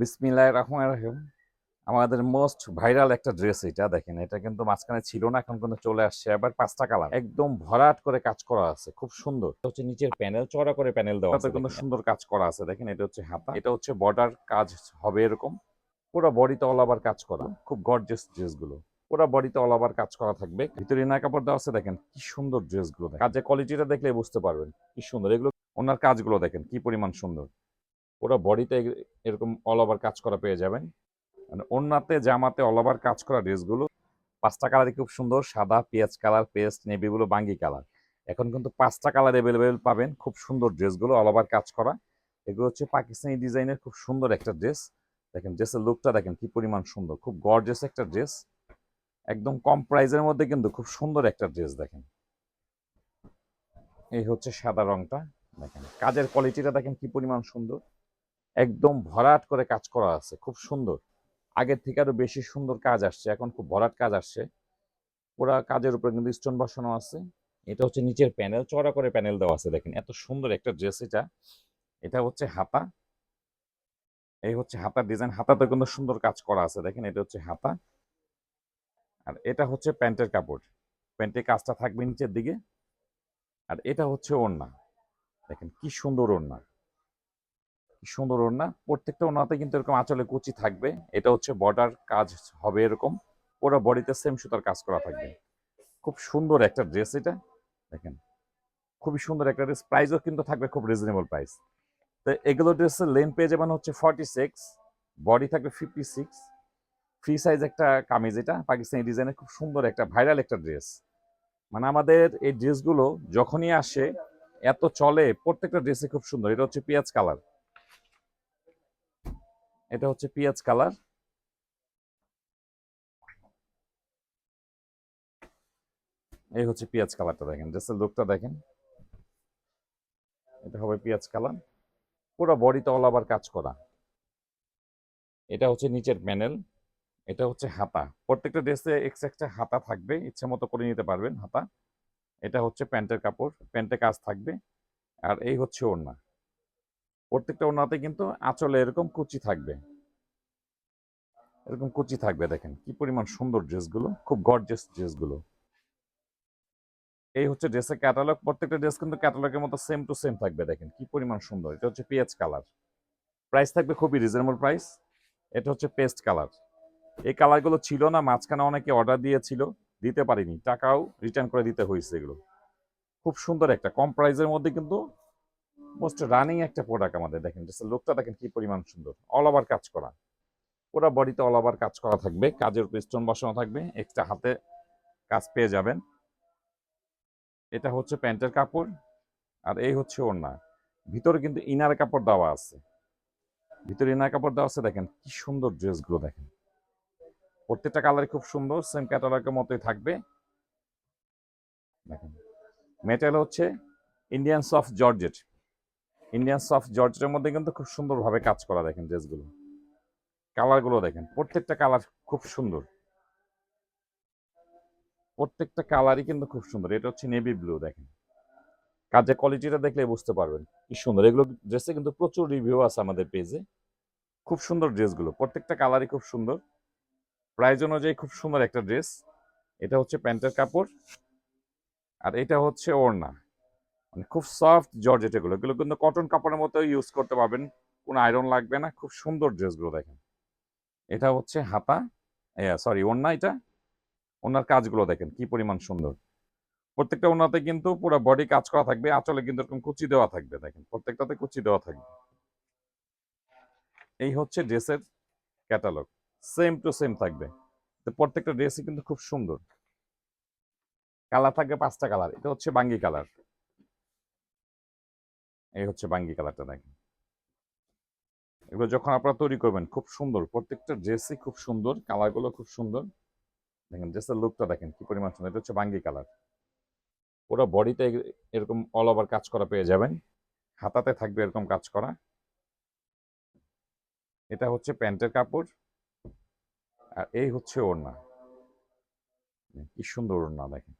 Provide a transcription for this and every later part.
বিসমিল্লাহ রহমান রহিম। আমাদের most viral একটা ড্রেস এটা দেখেন এটা কিন্তু মাঝখানে ছিল না এখন কিন্তু চলে আসছে। আবার পাঁচটা কালার একদম ভরাট করে কাজ করা আছে খুব সুন্দর। এটা হচ্ছে নিচের প্যানেল চড়া করে প্যানেল দেওয়া আছে কিন্তু সুন্দর কাজ করা আছে দেখেন এটা হচ্ছে হাতা। এটা হচ্ছে বর্ডার কাজ হবে এরকম। পুরো বডিতে অল ওভার কাজ করা খুব গর্জিয়াস ড্রেসগুলো পুরো বডিতে অল ওভার কাজ করা থাকবে। ভিতরে ইনার কাপড় দেওয়া আছে দেখেন কি সুন্দর ড্রেসগুলো কাজের কোয়ালিটিটা দেখলে বুঝতে পারবেন কি সুন্দর। এগুলো ওনার কাজগুলো দেখেন কি পরিমাণ সুন্দর। পুরো বডিতে এরকম অল ওভার কাজ করা পেয়ে যাবেন। মানে ওন্নাতে জামাতে অল ওভার কাজ করা ড্রেসগুলো। পাঁচটা কালারই খুব সুন্দর, সাদা, পেঁয়াজ কালার, পেস্ট নেভিগুলো বাঙ্গি কালার। এখন কিন্তু পাঁচটা কালার অ্যাভেলেবেল পাবেন, খুব সুন্দর ড্রেসগুলো অল ওভার কাজ করা। এগুলো হচ্ছে পাকিস্তানি ডিজাইনের খুব সুন্দর একটা ড্রেস। দেখেন, ড্রেসের লুকটা দেখেন কি পরিমাণ সুন্দর, খুব গর্জিয়াস একটা ড্রেস। একদম কম প্রাইজের মধ্যে কিন্তু খুব সুন্দর একটা ড্রেস দেখেন। এই হচ্ছে সাদা রংটা, দেখেন। কাজের কোয়ালিটিটা দেখেন কি পরিমাণ সুন্দর। একদম ভরাট করে কাজ করা আছে, খুব সুন্দর। আগের থেকে আরও বেশি সুন্দর কাজ আসছে, এখন খুব ভরাট কাজ আসছে। পুরা কাজের উপরে কিন্তু স্টোন বসানো আছে। এটা হচ্ছে নিচের প্যানেল চড়া করে প্যানেল দেওয়া আছে, দেখেন এত সুন্দর একটা ড্রেস এটা। এটা হচ্ছে হাতা। এই হচ্ছে হাতার ডিজাইন হাতাতে কিন্তু সুন্দর কাজ করা আছে, দেখেন এটা হচ্ছে হাতা। আর এটা হচ্ছে প্যান্টের কাপড়। প্যান্টের কাজটা থাকবে নিচের দিকে। আর এটা হচ্ছে ওড়না। দেখেন কি সুন্দর ওড়না। সুন্দর ওড়না। প্রত্যেকটা ওড়নাতে কিন্তু এরকম আঁচলে কুচি থাকবে। এটা হচ্ছে বর্ডার কাজ হবে এরকম। পুরো বডিতে সেম সুতার কাজ করা থাকবে। খুব সুন্দর একটা ড্রেস এটা। দেখেন। খুবই সুন্দর একটা ড্রেস প্রাইসও কিন্তু থাকবে খুব রিজনেবল প্রাইস তো এগুলো ড্রেসের লেন পেয়ে যাবেন হচ্ছে ফর্টি সিক্স বডি থাকবে ফিফটি সিক্স ফ্রি সাইজ একটা কামিজ এটা। পাকিস্তানি ডিজাইনের খুব সুন্দর একটা ভাইরাল একটা ড্রেস মানে আমাদের এই ড্রেসগুলো যখনই আসে, এত চলে, প্রত্যেকটা ড্রেসে খুব সুন্দর। এটা হচ্ছে পেঁয়াজ কালার এটা হচ্ছে পেঁয়াজ কালার। এই হচ্ছে পেঁয়াজ কালারটা দেখেন ড্রেসের লুকটা দেখেন। এটা হবে পেঁয়াজ কালার। পুরো বডিতে অল আবার কাজ করা। এটা হচ্ছে নিচের প্যানেল এটা হচ্ছে হাতা। প্রত্যেকটা ড্রেসে এক্সট্রা একটা হাতা থাকবে, ইচ্ছে মতো করে নিতে পারবেন হাতা। এটা হচ্ছে প্যান্টের কাপড়, প্যান্টে কাজ থাকবে। আর এই হচ্ছে ওড়না। প্রত্যেকটা ওড়নাতে কিন্তু আঁচলে এরকম কুচি থাকবে। এরকম কুচি থাকবে, দেখেন কি পরিমাণ সুন্দর ড্রেসগুলো, খুব গর্জিয়াস ড্রেসগুলো। এই হচ্ছে ড্রেসের ক্যাটালগ প্রত্যেকটা ড্রেস কিন্তু ক্যাটালগের মতো সেম টু সেম থাকবে, দেখেন কি পরিমাণ সুন্দর। এটা হচ্ছে পেঁয়াজ কালার। প্রাইস থাকবে খুবই রিজনেবল প্রাইস এটা হচ্ছে পেস্ট কালার। এই কালারগুলো ছিল না, মাঝখানে অনেকে অর্ডার দিয়েছিল, দিতে পারিনি। টাকাও রিটার্ন করে দিতে হয়েছে এগুলো। খুব সুন্দর একটা। কম প্রাইসের মধ্যে কিন্তু মোস্ট রানিং একটা প্রোডাক্ট আমাদের দেখেন লুকটা দেখেন কি পরিমাণ সুন্দর অল ওভার কাজ করা। পুরো বডিতে অল ওভার কাজ করা থাকবে, কাজের উপর স্টোন বসানো থাকবে এক্সট্রা হাতে কাজ পেয়ে যাবেন। এটা হচ্ছে প্যান্টের কাপড়, আর এই হচ্ছে ওড়না। ভিতরে কিন্তু ইনার কাপড় দেওয়া আছে। ভিতরে ইনার কাপড় দেওয়া আছে, দেখেন কি সুন্দর ড্রেসগুলো দেখেন। প্রত্যেকটা কালার খুব সুন্দর সেম ক্যাটালগের মতোই থাকবে। দেখেন। মেটেরিয়াল হচ্ছে Indian soft georgette Indian soft জর্জেটের মধ্যে কিন্তু খুব সুন্দরভাবে কাজ করা দেখেন ড্রেসগুলো কালারগুলো দেখেন, প্রত্যেকটা কালার খুব সুন্দর। প্রত্যেকটা কালারই কিন্তু খুব সুন্দর, এটা হচ্ছে নেভি ব্লু দেখেন। কাজের কোয়ালিটিটা দেখলে বুঝতে পারবেন কি সুন্দর। এগুলো ড্রেসে কিন্তু প্রচুর রিভিউ আছে আমাদের পেজে খুব সুন্দর ড্রেসগুলো প্রত্যেকটা কালারই খুব সুন্দর। প্রাইস অনুযায়ী খুব সুন্দর একটা ড্রেস এটা হচ্ছে প্যান্টের কাপড়। আর এটা হচ্ছে ওড়না। মানে খুব সফট জর্জেট এগুলো। এগুলো কিন্তু কটন কাপড়ের মতো ইউজ করতে পারবেন। কোনো আয়রন লাগবে না। খুব সুন্দর ড্রেসগুলো দেখেন। এটা হচ্ছে হাতা। সরি ওড়না এটা। ওনার কাজগুলো দেখেন, কি পরিমাণ সুন্দর। প্রত্যেকটা ওনাতে কিন্তু পুরো বডি কাজ করা থাকবে। আঁচলে কিন্তু এরকম কুচি দেওয়া থাকবে, দেখেন। প্রত্যেকটাতে কুচি দেওয়া থাকবে। এই হচ্ছে ড্রেসের ক্যাটালগ সেম টু সেম থাকবে। প্রত্যেকটা ড্রেসই কিন্তু খুব সুন্দর। কালার থাকবে পাঁচটা কালার। এটা হচ্ছে বাঙ্গি কালার। এই হচ্ছে বাঙ্গি কালারটা দেখেন। এগুলো যখন আপনারা তৈরি করবেন, খুব সুন্দর। প্রত্যেকটা ড্রেসই খুব সুন্দর, কালারগুলো খুব সুন্দর। দেখেন ড্রেসের লুকটা দেখেন, কি পরিমাণ সুন্দর। এটা হচ্ছে বাঙ্গি কালার। পুরো বডিতে এরকম অল ওভার কাজ করা পেয়ে যাবেন। হাতাতে থাকবে এরকম কাজ করা। এটা হচ্ছে প্যান্টের কাপড়। আর এই হচ্ছে ওড়না। কি সুন্দর ওড়না দেখেন।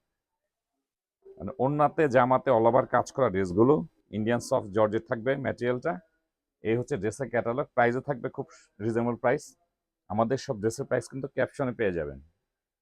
মানে ওড়নাতে, জামাতে অল ওভার কাজ করা ড্রেসগুলো ইন্ডিয়ান সফট জর্জেট থাকবে ম্যাটেরিয়ালটা এই হচ্ছে ড্রেসের ক্যাটালগ প্রাইসও থাকবে খুব রিজনেবল প্রাইস আমাদের সব ড্রেসের প্রাইস কিন্তু ক্যাপশনে পেয়ে যাবেন।